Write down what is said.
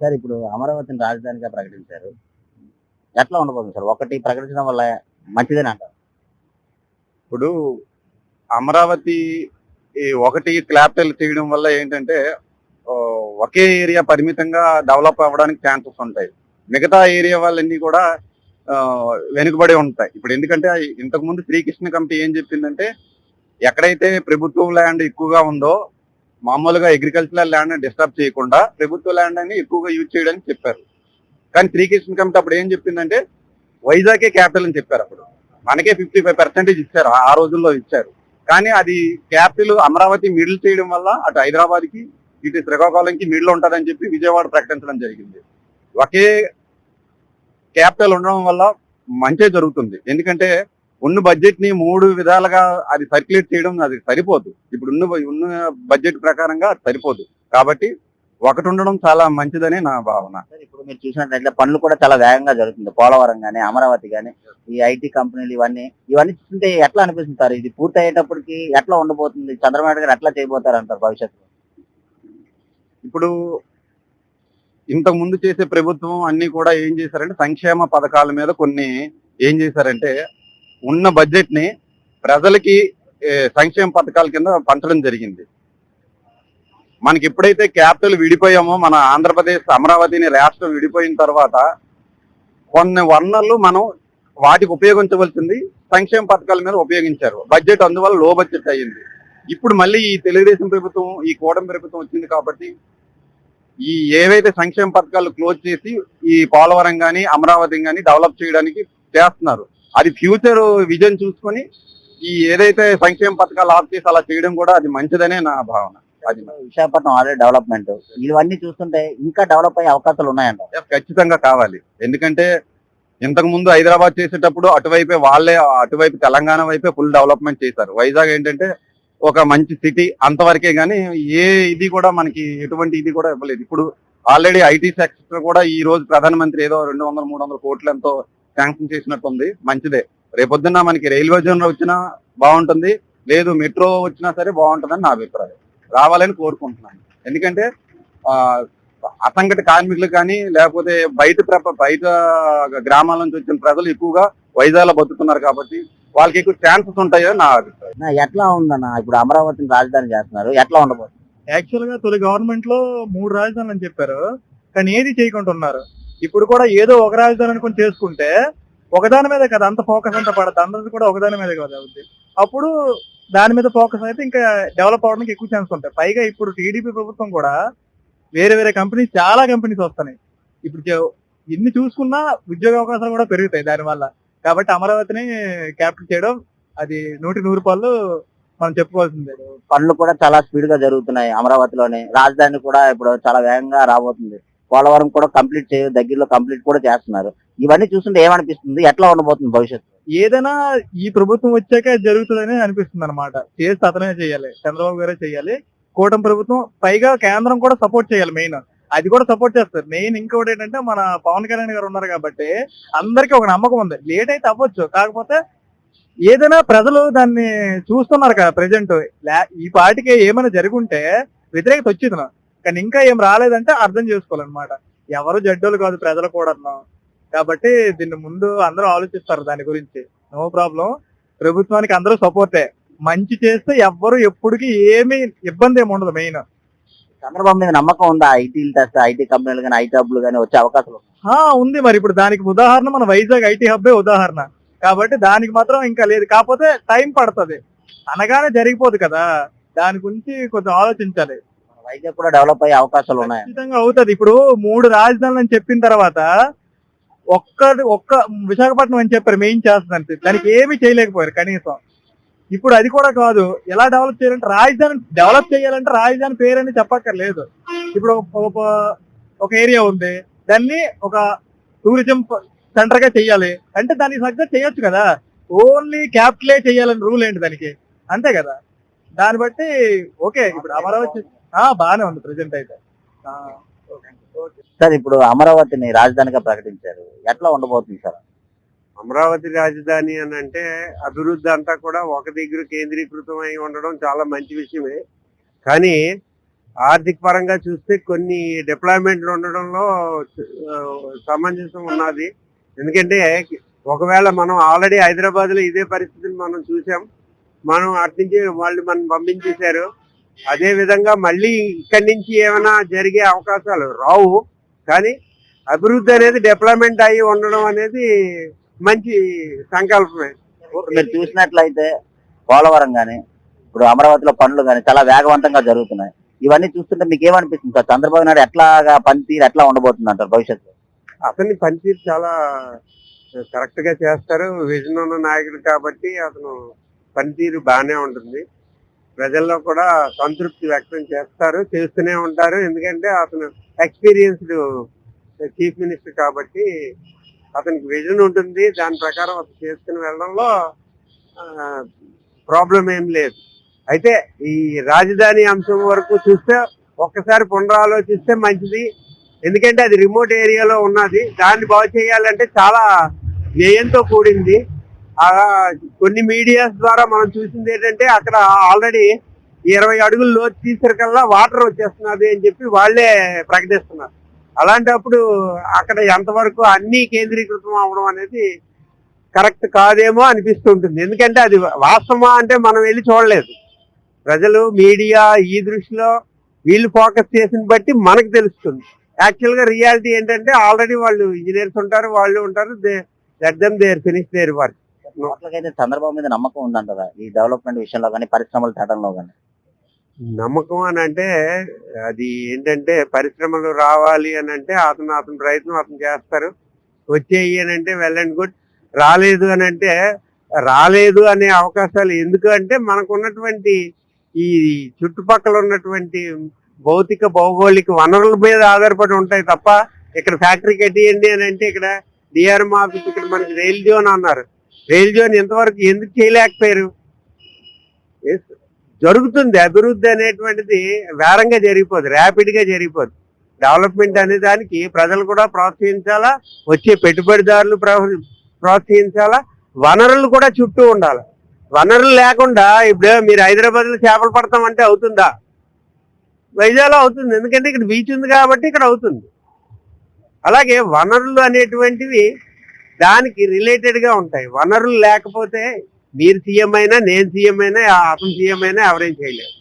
Sir ఇప్పుడు అమరావతిని రాజధానిగా ప్రకటించారు. ఎట్లా ఉండబోతుంది సార్? ఒకటి ప్రకటించడం వల్ల మంచిదని అంటారు ఇప్పుడు అమరావతి ఒకటి క్లాపిటల్ చేయడం వల్ల ఏంటంటే ఒకే ఏరియా పరిమితంగా డెవలప్ అవ్వడానికి ఛాన్సెస్ ఉంటాయి. మిగతా ఏరియా వాళ్ళన్నీ కూడా వెనుకబడి ఉంటాయి. ఇప్పుడు ఎందుకంటే ఇంతకుముందు శ్రీకృష్ణ కమిటీ ఏం చెప్పిందంటే ఎక్కడైతే ప్రభుత్వం ల్యాండ్ ఎక్కువగా ఉందో మామూలుగా అగ్రికల్చరల్ ల్యాండ్ డిస్టర్బ్ చేయకుండా ప్రభుత్వ ల్యాండ్ అని ఎక్కువగా యూజ్ చేయడానికి చెప్పారు. కానీ శ్రీకృష్ణ కమిటీ అప్పుడు ఏం చెప్పిందంటే వైజాగే క్యాపిటల్ అని చెప్పారు అప్పుడు. మనకే ఫిఫ్టీ ఫైవ్ పర్సెంటేజ్ ఇచ్చారు ఆ రోజుల్లో ఇచ్చారు. కానీ అది క్యాపిటల్ అమరావతి మిడిల్ చేయడం వల్ల అటు హైదరాబాద్కి ఇటు శ్రీకాకుళంకి మిడిల్ ఉంటుందని చెప్పి విజయవాడ ప్రకటించడం జరిగింది. ఒకే క్యాపిటల్ ఉండడం వల్ల మంచే జరుగుతుంది. ఎందుకంటే ఉన్న బడ్జెట్ని మూడు విధాలుగా అది సర్క్యులేట్ చేయడం అది సరిపోదు. ఇప్పుడు ఉన్న ఉన్న బడ్జెట్ ప్రకారంగా అది సరిపోదు. కాబట్టి ఒకటి ఉండడం చాలా మంచిదని నా భావన. ఇప్పుడు మీరు చూసినట్లయితే పనులు కూడా చాలా వేగంగా జరుగుతుంది. పోలవరం కానీ అమరావతి కానీ ఈ ఐటీ కంపెనీలు ఇవన్నీ ఇవన్నీ చూస్తుంటే ఎట్లా అనిపిస్తుంది సార్? ఇది పూర్తి అయ్యేటప్పటికి ఎట్లా ఉండబోతుంది? చంద్రబాబు గారు ఎట్లా చేయబోతారు అంటారు భవిష్యత్తులో? ఇప్పుడు ఇంతకు ముందు చేసే ప్రభుత్వం అన్ని కూడా ఏం చేశారంటే సంక్షేమ పథకాల మీద కొన్ని ఏం చేశారంటే ఉన్న బడ్జెట్ని ప్రజలకి సంక్షేమ పథకాల కింద పంచడం జరిగింది. మనకి ఎప్పుడైతే క్యాపిటల్ విడిపోయామో మన ఆంధ్రప్రదేశ్ అమరావతిని రాష్ట్రం విడిపోయిన తర్వాత కొన్ని వనరులు మనం వాటికి ఉపయోగించవలసింది సంక్షేమ పథకాల మీద ఉపయోగించారు. బడ్జెట్ అందువల్ల లో బడ్జెట్ అయ్యింది. ఇప్పుడు మళ్ళీ ఈ తెలుగుదేశం ప్రభుత్వం ఈ కూటమి ప్రభుత్వం వచ్చింది కాబట్టి ఈ ఏవైతే సంక్షేమ పథకాలు క్లోజ్ చేసి ఈ పోలవరం కానీ అమరావతి కానీ డెవలప్ చేయడానికి చేస్తున్నారు. అది ఫ్యూచర్ విజన్ చూసుకొని ఈ ఏదైతే సంక్షేమ పథకాలు ఆఫ్ చేసి అలా చేయడం కూడా అది మంచిదనే నా భావన. అది విశాఖపట్నం ఆల్రెడీ డెవలప్మెంట్ ఇవన్నీ చూస్తుంటే ఇంకా డెవలప్ అయ్యే అవకాశాలు ఉన్నాయంట. ఖచ్చితంగా కావాలి. ఎందుకంటే ఇంతకు ముందు హైదరాబాద్ చేసేటప్పుడు అటువైపే వాళ్ళే అటువైపు తెలంగాణ వైపే ఫుల్ డెవలప్మెంట్ చేశారు. వైజాగ్ ఏంటంటే ఒక మంచి సిటీ అంతవరకే గానీ ఏ ఇది కూడా మనకి ఎటువంటి ఇది కూడా ఇవ్వలేదు. ఇప్పుడు ఆల్రెడీ ఐటీ సెక్టర్ కూడా ఈ రోజు ప్రధానమంత్రి ఏదో రెండు వందల మూడు వందల కోట్లు ఎంతో శాంక్షన్ చేసినట్టుంది మంచిదే. రేపొద్దున మనకి రైల్వే జోన్ వచ్చినా బాగుంటుంది. లేదు మెట్రో వచ్చినా సరే బాగుంటుందని నా అభిప్రాయం. రావాలని కోరుకుంటున్నాను. ఎందుకంటే ఆ, అసంఘటిత కార్మికులు కానీ లేకపోతే బయట బయట గ్రామాల నుంచి వచ్చిన ప్రజలు ఎక్కువగా వైజాగ్లో బతుకుతున్నారు కాబట్టి వాళ్ళకి ఎక్కువ ఛాన్సెస్ ఉంటాయని నా అభిప్రాయం. ఎట్లా ఉందన్న? ఇప్పుడు అమరావతిని రాజధాని చేస్తున్నారు. ఎట్లా ఉండబోతుంది? యాక్చువల్గా తొలి గవర్నమెంట్లో మూడు రాజధానులు అని చెప్పారు. కానీ ఏది చేయకుండా ఉన్నారు? ఇప్పుడు కూడా ఏదో ఒక రాజధాని అనుకుని చేసుకుంటే ఒకదాని మీదే కదా అంత ఫోకస్ అంతా పడదు అందరిది కూడా ఒకదాని మీదే కదా అవుద్ది. అప్పుడు దాని మీద ఫోకస్ అయితే ఇంకా డెవలప్ అవడానికి ఎక్కువ ఛాన్స్ ఉంటాయి. పైగా ఇప్పుడు టీడీపీ ప్రభుత్వం కూడా వేరే వేరే కంపెనీస్ చాలా కంపెనీస్ వస్తున్నాయి. ఇప్పుడు చే- ఎన్ని చూసుకున్నా ఉద్యోగ అవకాశాలు కూడా పెరుగుతాయి దానివల్ల కాబట్టి అమరావతిని క్యాపిటల్ చేయడం అది నూటి నూరు పాళ్ళు మనం చెప్పుకోవాల్సిందే. పనులు కూడా చాలా స్పీడ్గా జరుగుతున్నాయి అమరావతిలోనే. రాజధాని కూడా ఇప్పుడు చాలా వేగంగా రాబోతుంది. పోలవరం కూడా కంప్లీట్ చేయ దగ్గరలో కంప్లీట్ కూడా చేస్తున్నారు. ఇవన్నీ చూస్తుంటే ఏమనిపిస్తుంది? ఎట్లా ఉండబోతుంది భవిష్యత్తు? ఏదైనా ఈ ప్రభుత్వం వచ్చాక జరుగుతుందని అనిపిస్తుంది అనమాట చేస్తే అతనే చేయాలి చంద్రబాబు గారే చేయాలి. కూటమి ప్రభుత్వం పైగా కేంద్రం కూడా సపోర్ట్ చేయాలి మెయిన్. అది కూడా సపోర్ట్ చేస్తారు. మెయిన్ ఇంకోటి ఏంటంటే మన పవన్ కళ్యాణ్ గారు ఉన్నారు కాబట్టి అందరికీ ఒక నమ్మకం ఉంది. లేట్ అయితే అవ్వచ్చు. కాకపోతే ఏదైనా ప్రజలు దాన్ని చూస్తున్నారు కదా ప్రజెంట్ ఈ పార్టీకి ఏమైనా జరుగుంటే వ్యతిరేకత వచ్చింది కానీ ఇంకా ఏం రాలేదంటే అర్థం చేసుకోవాలన్నమాట. ఎవరు జడ్డోలు కాదు ప్రజలు కూడా కాబట్టి దీన్ని ముందు అందరూ ఆలోచిస్తారు దాని గురించి. No problem. ప్రభుత్వానికి అందరూ సపోర్టే. మంచి చేస్తే ఎవ్వరు ఎప్పటికీ ఏమీ ఇబ్బంది ఏమి ఉండదు మెయిన్. చంద్రబాబు మీద నమ్మకం ఉందా? ఐటీలు తెస్తే ఐటీ కంపెనీలు కానీ ఐటీ హబ్లు కానీ వచ్చే ఉన్నాయా? ఉంది మరి. ఇప్పుడు దానికి ఉదాహరణ మన వైజాగ్ ఐటీ హబ్బే ఉదాహరణ. కాబట్టి దానికి మాత్రం ఇంకా లేదు. కాకపోతే టైం పడుతుంది. అనగానే జరిగిపోదు కదా. దాని గురించి కొంచెం ఆలోచించాలి. వైజాగ్ కూడా డెవలప్ అయ్యే అవకాశాలు ఉన్నాయి? ఖచ్చితంగా అవుతుంది. ఇప్పుడు మూడు రాజధానులు అని చెప్పిన తర్వాత ఒక్క ఒక్క విశాఖపట్నం అని చెప్పారు మెయిన్ చేస్తుంది దానికి ఏమీ చేయలేకపోయారు కనీసం. ఇప్పుడు అది కూడా కాదు. ఎలా డెవలప్ చేయాలంటే రాజధాని డెవలప్ చేయాలంటే రాజధాని పేరు అని చెప్పక్కర్లేదు. ఇప్పుడు ఒక- ఒక- ఏరియా ఉంది. దాన్ని ఒక టూరిజం సెంటర్గా చెయ్యాలి అంటే దానికి తగ్గ చేయొచ్చు కదా. ఓన్లీ క్యాపిటలే చేయాలని రూల్ ఏంటి దానికి? అంతే కదా. దాన్ని బట్టి ఓకే ఇప్పుడు అమరావతి బాగానే ఉంది ప్రెసెంట్ అయితే. ఆ, ఓకే. ఓకే. సార్ ఇప్పుడు అమరావతిని రాజధానిగా ప్రకటించారు. ఎట్లా ఉండబోతుంది సార్? అమరావతి రాజధాని అని అంటే అభివృద్ధి అంతా కూడా ఒక దగ్గర కేంద్రీకృతం అయి ఉండడం చాలా మంచి విషయమే. కానీ ఆర్థిక పరంగా చూస్తే కొన్ని డిప్లాయ్మెంట్లు ఉండడంలో సమంజసం ఉన్నది. ఎందుకంటే ఒకవేళ మనం ఆల్రెడీ హైదరాబాద్లో ఇదే పరిస్థితిని మనం చూసాం. మనం అటు నుంచి వాళ్ళు మనం పంపించేశారు. అదే విధంగా మళ్ళీ ఇక్కడి నుంచి ఏమైనా జరిగే అవకాశాలు రావు. కానీ అభివృద్ధి అనేది డెవలప్మెంట్ అయ్యి ఉండడం అనేది మంచి సంకల్పమే. మీరు చూసినట్లయితే పోలవరం గాని ఇప్పుడు అమరావతిలో పనులు గాని చాలా వేగవంతంగా జరుగుతున్నాయి. ఇవన్నీ చూస్తుంటే మీకు ఏమనిపిస్తుంది సార్? చంద్రబాబు నాయుడు ఎట్లాగా పనితీరు ఎట్లా ఉండబోతుంది అంటారు భవిష్యత్తు అతని పనితీరు చాలా కరెక్ట్గా చేస్తారు. విజన్ ఉన్న నాయకుడు కాబట్టి అతను పనితీరు బాగానే ఉంటుంది. ప్రజల్లో కూడా సంతృప్తి వ్యక్తం చేస్తారు చేస్తూనే ఉంటారు. ఎందుకంటే అతను ఎక్స్పీరియన్స్డ్ చీఫ్ మినిస్టర్ కాబట్టి అతనికి విజన్ ఉంటుంది. దాని ప్రకారం అతను చేసుకుని వెళ్ళడంలో ప్రాబ్లం ఏం లేదు. అయితే ఈ రాజధాని అంశం వరకు చూస్తే ఒక్కసారి పునరాలోచిస్తే మంచిది. ఎందుకంటే అది రిమోట్ ఏరియాలో ఉన్నది. దాన్ని బాగు చేయాలంటే చాలా వ్యయంతో కూడింది. కొన్ని మీడియాస్ ద్వారా మనం చూసింది ఏంటంటే అక్కడ ఆల్రెడీ ఇరవై అడుగులు లోతు తీసరికల్లా వాటర్ వచ్చేస్తున్నది అని చెప్పి వాళ్ళే ప్రకటిస్తున్నారు. అలాంటప్పుడు అక్కడ ఎంతవరకు అన్ని కేంద్రీకృతం అవడం అనేది కరెక్ట్ కాదేమో అనిపిస్తుంటుంది ఎందుకంటే అది వాస్తవమా అంటే మనం వెళ్ళి చూడలేదు. ప్రజలు మీడియా ఈ దృష్టిలో వీళ్ళు ఫోకస్ చేసిన బట్టి మనకు తెలుస్తుంది. యాక్చువల్గా రియాలిటీ ఏంటంటే ఆల్రెడీ వాళ్ళు ఇంజనీర్స్ ఉంటారు వాళ్ళు ఉంటారు that them their finish their work నోట్లకైతే Chandrababu మీద నమ్మకం ఉందంటారా? ఈ డెవలప్మెంట్ విషయంలో కానీ పరిశ్రమల తేటంలో కానీ? నమ్మకం అని అంటే అది ఏంటంటే పరిశ్రమలు రావాలి అని అంటే అతను అతని ప్రయత్నం అతను చేస్తారు. వచ్చేయి అని అంటే వెల్ అండ్ గుడ్. రాలేదు అని అంటే రాలేదు అనే అవకాశాలు ఎందుకు అంటే మనకు ఉన్నటువంటి ఈ చుట్టుపక్కల ఉన్నటువంటి భౌతిక భౌగోళిక వనరుల మీద ఆధారపడి ఉంటాయి తప్ప ఇక్కడ ఫ్యాక్టరీ కట్టేయండి అని అంటే ఇక్కడ డిఆర్ఎం ఆఫీస్ ఇక్కడ మనకి రైల్ జోన్ అన్నారు. రైల్ జోన్ ఇంతవరకు ఎందుకు చేయలేకపోయారు? జరుగుతుంది అభివృద్ధి అనేటువంటిది వేరంగా జరిగిపోదు ర్యాపిడ్గా జరిగిపోదు. డెవలప్మెంట్ అనే దానికి ప్రజలు కూడా ప్రోత్సహించాలా? వచ్చే పెట్టుబడిదారులు ప్రోత్సహించాలా? వనరులు కూడా చుట్టూ ఉండాలి? వనరులు లేకుండా ఇప్పుడు మీరు హైదరాబాద్లో చేపలు పడతామంటే అవుతుందా? వైజాగ్లో అవుతుంది ఎందుకంటే ఇక్కడ బీచ్ ఉంది కాబట్టి ఇక్కడ అవుతుంది. అలాగే వనరులు అనేటువంటివి దానికి రిలేటెడ్గా ఉంటాయి. వనరులు లేకపోతే మీరు సీఎం అయినా నేను సీఎం అయినా అతను సీఎం అయినా ఎవరేం చేయలేరు.